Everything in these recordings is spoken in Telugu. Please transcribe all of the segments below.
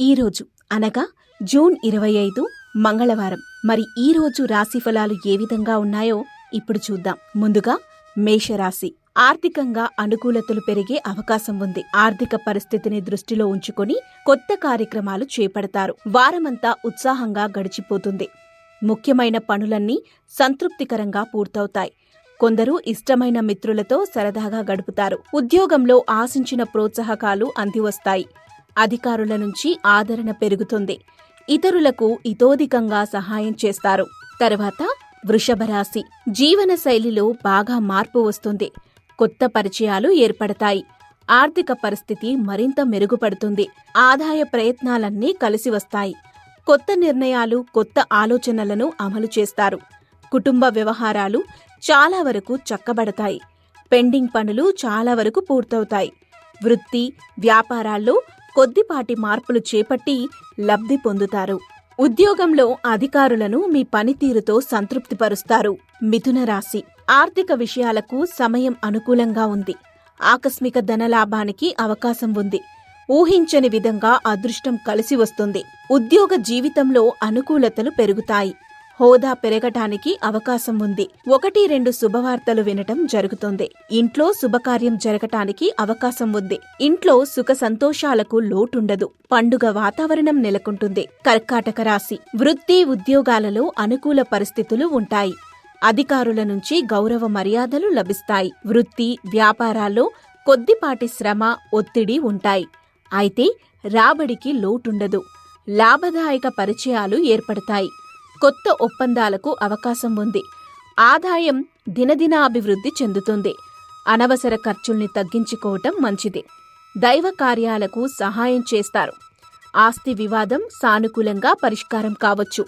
ఈరోజు అనగా జూన్ ఇరవై ఐదు మంగళవారం. మరి ఈ రోజు రాశి ఫలాలు ఏ విధంగా ఉన్నాయో ఇప్పుడు చూద్దాం. ముందుగా మేషరాశి. ఆర్థికంగా అనుకూలతలు పెరిగే అవకాశం ఉంది. ఆర్థిక పరిస్థితిని దృష్టిలో ఉంచుకొని కొత్త కార్యక్రమాలు చేపడతారు. వారమంతా ఉత్సాహంగా గడిచిపోతుంది. ముఖ్యమైన పనులన్నీ సంతృప్తికరంగా పూర్తవుతాయి. కొందరు ఇష్టమైన మిత్రులతో సరదాగా గడుపుతారు. ఉద్యోగంలో ఆశించిన ప్రోత్సాహకాలు అందివస్తాయి. అధికారుల నుంచి ఆదరణ పెరుగుతుంది. ఇతరులకు ఇతోధికంగా సహాయం చేస్తారు. తర్వాత వృషభరాశి జీవన శైలిలో బాగా మార్పు వస్తుంది. కొత్త పరిచయాలు ఏర్పడతాయి. ఆర్థిక పరిస్థితి మరింత మెరుగుపడుతుంది. ఆదాయ ప్రయత్నాలన్నీ కలిసి వస్తాయి. కొత్త నిర్ణయాలు కొత్త ఆలోచనలను అమలు చేస్తారు. కుటుంబ వ్యవహారాలు చాలా వరకు చక్కబడతాయి. పెండింగ్ పనులు చాలా వరకు పూర్తవుతాయి. వృత్తి వ్యాపారాల్లో కొద్దిపాటి మార్పులు చేపట్టి లబ్ధి పొందుతారు. ఉద్యోగంలో అధికారులను మీ పనితీరుతో సంతృప్తిపరుస్తారు. మిథున రాశి. ఆర్థిక విషయాలకు సమయం అనుకూలంగా ఉంది. ఆకస్మిక ధనలాభానికి అవకాశం ఉంది. ఊహించని విధంగా అదృష్టం కలిసి వస్తుంది. ఉద్యోగ జీవితంలో అనుకూలతలు పెరుగుతాయి. హోదా పెరగటానికి అవకాశం ఉంది. ఒకటి రెండు శుభవార్తలు వినటం జరుగుతుంది. ఇంట్లో శుభకార్యం జరగటానికి అవకాశం ఉంది. ఇంట్లో సుఖ సంతోషాలకు లోటుండదు. పండుగ వాతావరణం నెలకొంటుంది. కర్కాటక రాశి వృత్తి ఉద్యోగాలలో అనుకూల పరిస్థితులు ఉంటాయి. అధికారుల నుంచి గౌరవ మర్యాదలు లభిస్తాయి. వృత్తి వ్యాపారాల్లో కొద్దిపాటి శ్రమ ఒత్తిడి ఉంటాయి. అయితే రాబడికి లోటుండదు. లాభదాయక పరిచయాలు ఏర్పడతాయి. కొత్త ఒప్పందాలకు అవకాశం ఉంది. ఆదాయం దినదినాభివృద్ధి చెందుతుంది. అనవసర ఖర్చుల్ని తగ్గించుకోవటం మంచిది. దైవ కార్యాలకు సహాయం చేస్తారు. ఆస్తి వివాదం సానుకూలంగా పరిష్కారం కావచ్చు.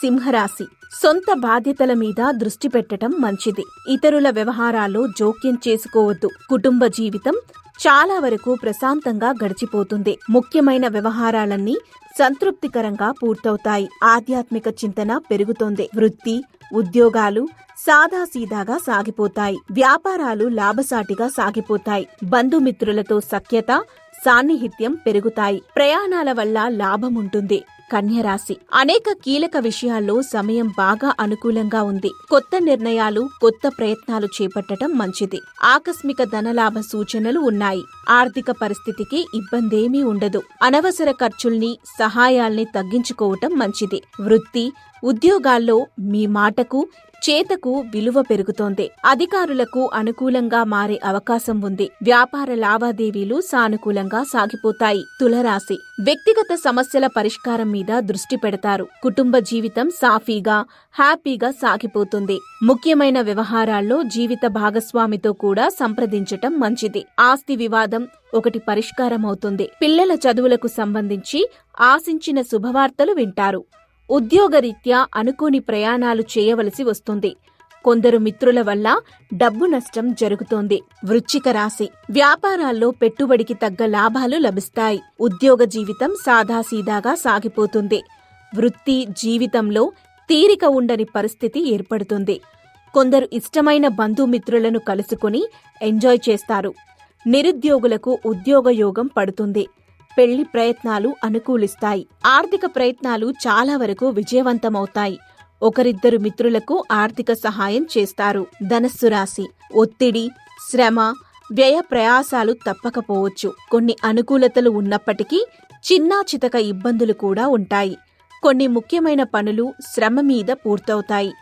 సింహరాశి సొంత బాధ్యతల మీద దృష్టి పెట్టటం మంచిది. ఇతరుల వ్యవహారాల్లో జోక్యం చేసుకోవద్దు. కుటుంబ జీవితం చాలా వరకు ప్రశాంతంగా గడిచిపోతుంది. ముఖ్యమైన వ్యవహారాలన్నీ సంతృప్తికరంగా పూర్తవుతాయి. ఆధ్యాత్మిక చింతన పెరుగుతోంది. వృత్తి ఉద్యోగాలు సాదాసీదాగా సాగిపోతాయి. వ్యాపారాలు లాభసాటిగా సాగిపోతాయి. బంధుమిత్రులతో సఖ్యత సాన్నిహిత్యం పెరుగుతాయి. ప్రయాణాల వల్ల లాభముంటుంది. కన్యరాశి. అనేక కీలక విషయాల్లో సమయం బాగా అనుకూలంగా ఉంది. కొత్త నిర్ణయాలు కొత్త ప్రయత్నాలు చేపట్టడం మంచిది. ఆకస్మిక ధనలాభ సూచనలు ఉన్నాయి. ఆర్థిక పరిస్థితికి ఇబ్బందేమీ ఉండదు. అనవసర ఖర్చుల్ని సహాయాల్ని తగ్గించుకోవటం మంచిది. వృత్తి ఉద్యోగాల్లో మీ మాటకు చేతకు విలువ పెరుగుతోంది. అధికారులకు అనుకూలంగా మారే అవకాశం ఉంది. వ్యాపార లావాదేవీలు సానుకూలంగా సాగిపోతాయి. తులరాశి వ్యక్తిగత సమస్యల పరిష్కారం మీద దృష్టి పెడతారు. కుటుంబ జీవితం సాఫీగా హ్యాపీగా సాగిపోతుంది. ముఖ్యమైన వ్యవహారాల్లో జీవిత భాగస్వామితో కూడా సంప్రదించటం మంచిది. ఆస్తి వివాదం ఒకటి పరిష్కారం అవుతుంది పిల్లల చదువులకు సంబంధించి ఆశించిన శుభవార్తలు వింటారు. ఉద్యోగరీత్యా అనుకోని ప్రయాణాలు చేయవలసి వస్తుంది. కొందరు మిత్రుల వల్ల డబ్బు నష్టం జరుగుతోంది. వృచ్చిక రాశి. వ్యాపారాల్లో పెట్టుబడికి తగ్గ లాభాలు లభిస్తాయి. ఉద్యోగ జీవితం సాదాసీదాగా సాగిపోతుంది. వృత్తి జీవితంలో తీరిక ఉండని పరిస్థితి ఏర్పడుతుంది. కొందరు ఇష్టమైన బంధుమిత్రులను కలుసుకుని ఎంజాయ్ చేస్తారు. నిరుద్యోగులకు ఉద్యోగయోగం పడుతుంది. పెళ్ళి ప్రయత్నాలు అనుకూలిస్తాయి. ఆర్థిక ప్రయత్నాలు చాలా వరకు విజయవంతమవుతాయి. ఒకరిద్దరు మిత్రులకు ఆర్థిక సహాయం చేస్తారు. ధనస్సు రాశి ఒత్తిడి శ్రమ వ్యయ ప్రయాసాలు తప్పకపోవచ్చు. కొన్ని అనుకూలతలు ఉన్నప్పటికీ చిన్నా చితక ఇబ్బందులు కూడా ఉంటాయి. కొన్ని ముఖ్యమైన పనులు శ్రమ మీద పూర్తవుతాయి.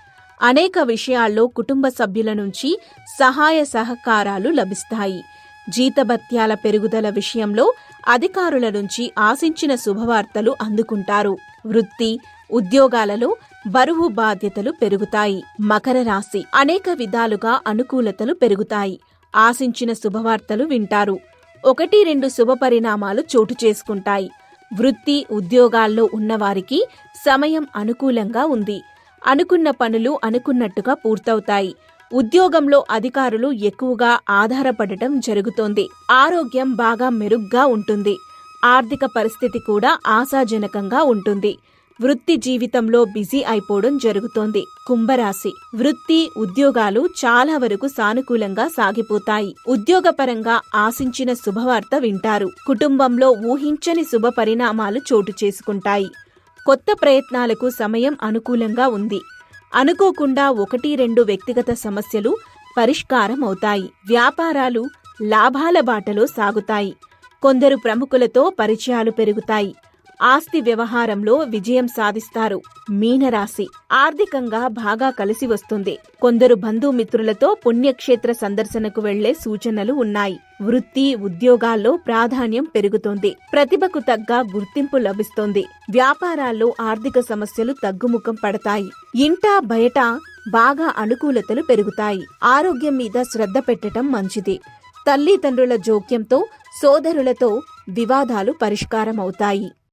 అనేక విషయాల్లో కుటుంబ సభ్యుల నుంచి సహాయ సహకారాలు లభిస్తాయి. జీతభత్యాల పెరుగుదల విషయంలో అధికారుల నుంచి ఆశించిన శుభవార్తలు అందుకుంటారు. వృత్తి ఉద్యోగాలలో బరువు బాధ్యతలు పెరుగుతాయి. మకర రాశి అనేక విధాలుగా అనుకూలతలు పెరుగుతాయి. ఆశించిన శుభవార్తలు వింటారు. ఒకటి రెండు శుభ పరిణామాలు చోటు చేసుకుంటాయి. వృత్తి ఉద్యోగాల్లో ఉన్నవారికి సమయం అనుకూలంగా ఉంది. అనుకున్న పనులు అనుకున్నట్టుగా పూర్తవుతాయి. ఉద్యోగంలో అధికారులు ఎక్కువగా ఆధారపడటం జరుగుతోంది. ఆరోగ్యం బాగా మెరుగ్గా ఉంటుంది. ఆర్థిక పరిస్థితి కూడా ఆశాజనకంగా ఉంటుంది. వృత్తి జీవితంలో బిజీ అయిపోవడం జరుగుతోంది. కుంభరాశి. వృత్తి ఉద్యోగాలు చాలా వరకు సానుకూలంగా సాగిపోతాయి. ఉద్యోగపరంగా ఆశించిన శుభవార్త వింటారు. కుటుంబంలో ఊహించని శుభ పరిణామాలు చోటు చేసుకుంటాయి. కొత్త ప్రయత్నాలకు సమయం అనుకూలంగా ఉంది. అనుకోకుండా ఒకటి రెండు వ్యక్తిగత సమస్యలు పరిష్కారం అవుతాయి వ్యాపారాలు లాభాల బాటలో సాగుతాయి. కొందరు ప్రముఖులతో పరిచయాలు పెరుగుతాయి. ఆస్తి వ్యవహారంలో విజయం సాధిస్తారు. మీనరాశి ఆర్థికంగా బాగా కలిసి వస్తుంది. కొందరు బంధుమిత్రులతో పుణ్యక్షేత్ర సందర్శనకు వెళ్ళే సూచనలు ఉన్నాయి. వృత్తి ఉద్యోగాల్లో ప్రాధాన్యం పెరుగుతోంది. ప్రతిభకు తగ్గ గుర్తింపు లభిస్తోంది. వ్యాపారాల్లో ఆర్థిక సమస్యలు తగ్గుముఖం పడతాయి. ఇంటా బయట బాగా అనుకూలతలు పెరుగుతాయి. ఆరోగ్యం మీద శ్రద్ధ పెట్టడం మంచిది. తల్లిదండ్రుల జోక్యంతో సోదరులతో వివాదాలు పరిష్కారమవుతాయి.